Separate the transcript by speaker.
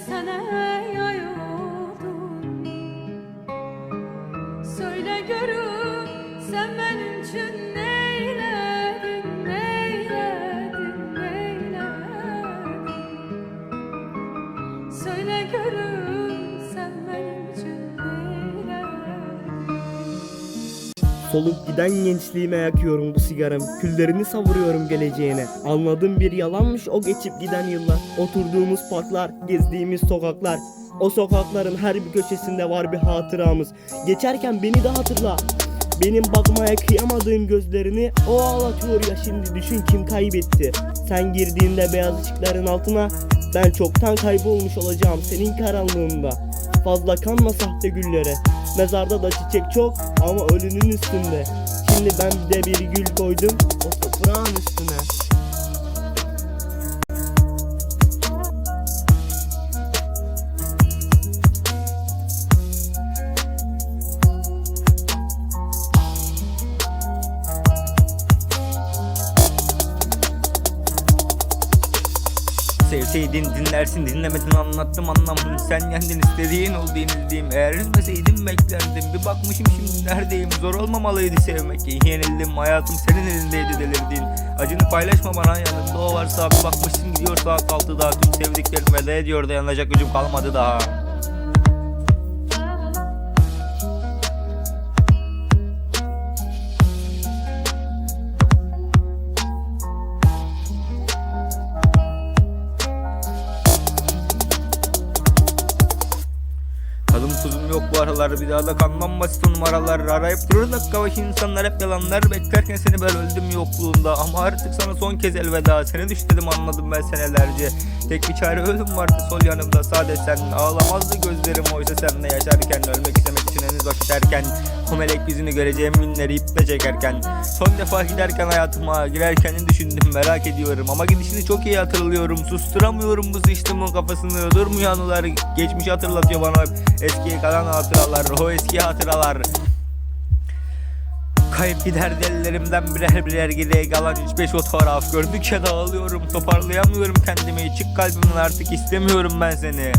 Speaker 1: işte sana yay oldum Söyle görüm sen benim için neyledin
Speaker 2: Solup giden gençliğime yakıyorum bu sigaramı Küllerini savuruyorum geleceğine. Anladığım bir yalanmış o geçip giden yıllar. Oturduğumuz parklar, gezdiğimiz sokaklar. O sokakların her bir köşesinde var bir hatıramız. Geçerken beni de hatırla. Benim bakmaya kıyamadığım gözlerini o ağlatıyor ya şimdi düşün kim kaybetti. Sen girdiğinde beyaz ışıkların altına ben çoktan kaybolmuş olacağım senin karanlığında Fazla kanma sahte güllere. Mezarda da çiçek çok ama ölünün üstünde. Şimdi ben de bir gül koydum. O toprağın
Speaker 3: Sevseydin dinlersin dinlemedin anlattım anlamadım. Sen yendin istediğin oldu yenildiğim Eğer üzmeseydim beklerdim. Bir bakmışım şimdi neredeyim Zor olmamalıydı sevmek. Yenildim hayatım senin elindeydi delirdin. Acını paylaşma bana yanımda o varsa. Bir bakmışsın gidiyor saat 6'da Tüm sevdiklerim veda ediyor dayanacak gücüm kalmadı daha tuzum yok bu aralar bir daha da kanmam basit numaralar. Arayıp durur dakika başı insanlar hep yalanlar. Beklerken seni ben öldüm yokluğunda. Ama artık sana son kez elveda. Seni düşledim anladım ben senelerce. Tek bir çare ölüm vardı sol yanımda. Sade sen ağlamazdı gözlerim. Oysa senle yaşarken Ölmek istemek için vakit erken O melek yüzünü göreceğim günleri iple çekerken. Son defa giderken hayatıma girerken düşündüm merak ediyorum. Ama gidişini çok iyi hatırlıyorum. Susturamıyorum bu sıçtımın kafasını. Durmuyor anılar geçmiş hatırlatıyor bana. Eskiye kalan hatıralar o eski hatıralar. Kayıp gider ellerimden birer birer geriye kalan 3-5 fotoğraf. Gördükçe dağılıyorum toparlayamıyorum kendimi. Çık kalbimden artık istemiyorum ben seni